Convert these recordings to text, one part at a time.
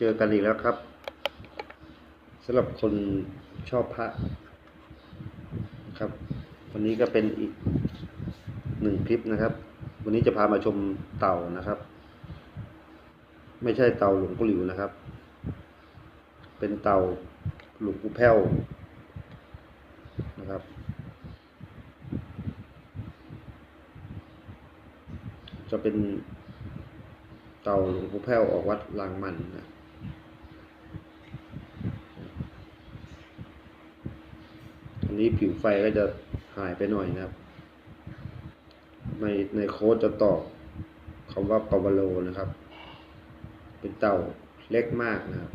เจอกันอีกแล้วครับสำหรับคนชอบพระครับ วันนี้ก็เป็นอีกหนึ่งคลิปนะครับ วันนี้จะพามาชมเต่านะครับ ไม่ใช่เต่าหลวงปู่หลิวนะครับ เป็นเต่าหลวงปู่แพ้วนะครับจะเป็นเต่าหลวงปู่แพ้วออกวัดลางมันนะ อั นนี้ผิวไฟก็จะหายไปหน่อยนะครับ ในในโค้ดจะตอบคำว่าปาวโลนะครับ เป็นเต่าเล็กมากนะครับ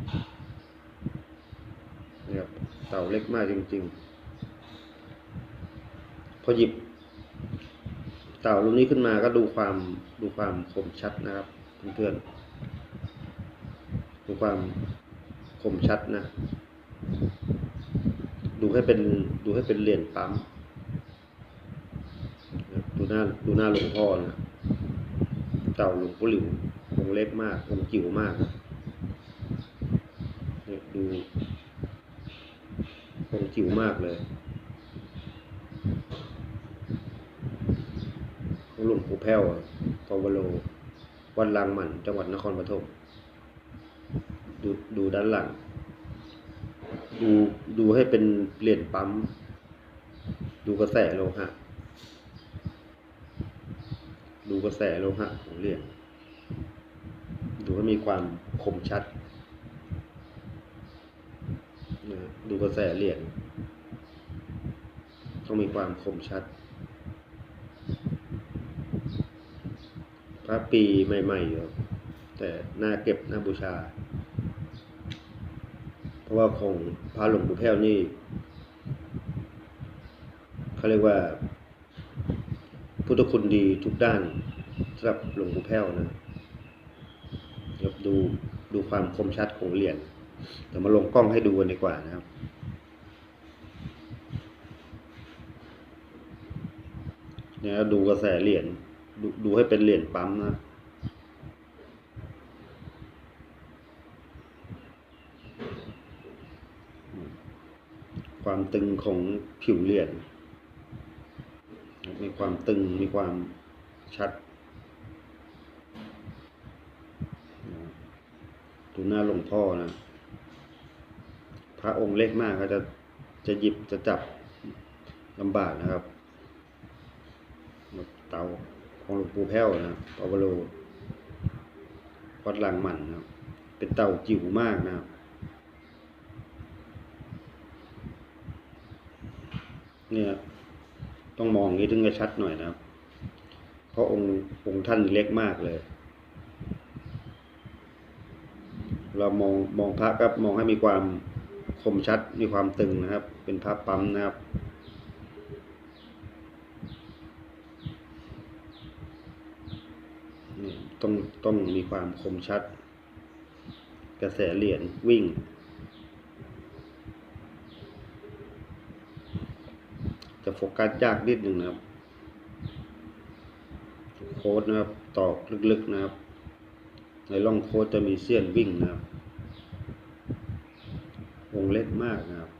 นี่ครับเต่าเล็กมากจริง ๆ พอหยิบ เต่ารุ่นนี้ขึ้นมาก็ดูความดูความคมชัดนะครับเพื่อนๆดูความคมชัดนะ ดูให้เป็นดูให้เป็นเหรียญปั๊มดูหน้าดูหน้าหลวงพ่อนะเต่าหลวงพ่อหลิวองเล็กมากองจิ๋วมากเนี่ยดูองจิ๋วมากเลยของหลวงปู่แพ้วอะปาวโล วัดลางหมัน จังหวัดนครปฐมดูดูด้านหลัง ดูดูให้เป็นเหรียญปั๊ม ดูกระแสโลหะ ดูกระแสโลหะของเหรียญดูให้มีความคมชัดนะดูกระแสเหรียญต้องมีความคมชัด พระปีใหม่ๆอยู่แต่น้าเก็บน้าบูชา ราะว่าของพระหลวงปู่แพ้วนี่เขาเรียกว่า พุทธคุณดีทุกด้านสำหรับหลวงปู่แพ้วนะครับดูดูความคมชัดของเหรียญเดี๋ยวมาลงกล้องให้ดูกันดีกว่านะครับเนี่ยดูกระแสเหรียญดูดูให้เป็นเหรียญปั๊มนะ ความตึงของผิวเหรียญมีความตึงมีความชัดดูหน้าหลวงพ่อนะ พระองค์เล็กมากก็จะจะหยิบจะจับลำบากนะครับเตาของหลวงปู่แพ้วนะปาวโลวัดลางหมันนะเป็นเต่าจิ๋วมากนะครับ เนี่ย ต้องมองนี้ถึงจะชัดหน่อยนะครับ เพราะองค์องค์ท่านเล็กมากเลย เรามองมองพระก็มองให้มีความคมชัดมีความตึงนะครับ เป็นพระปั๊มนะครับต้องต้องมีความคมชัด กระแสเหรียญวิ่ง จะโฟกัสยากนิดหนึ่งนะครับโค้ดนะครับตอกลึกๆนะครับ ในร่องโค้ดจะมีเสี้ยนวิ่งนะครับวงเล็กมากนะครับ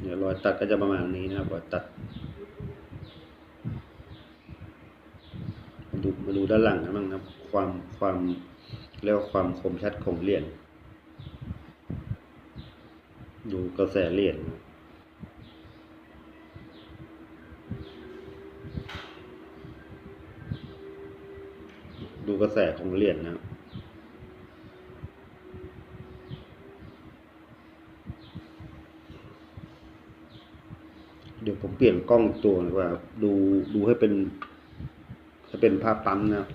เดี๋ยวรอยตัดก็จะประมาณนี้นะครับรอยตัดมาดูมาดูด้านหลังกันบ้างนะครับ ความความเรียกว่าความคมชัดของเหรียญดูกระแสเหรียญนะ ดูกระแสของเหรียญนะเดี๋ยวผมเปลี่ยนกล้องตัวดีกว่า ดูดูให้เป็นให้เป็นภาพปั๊มนะครับ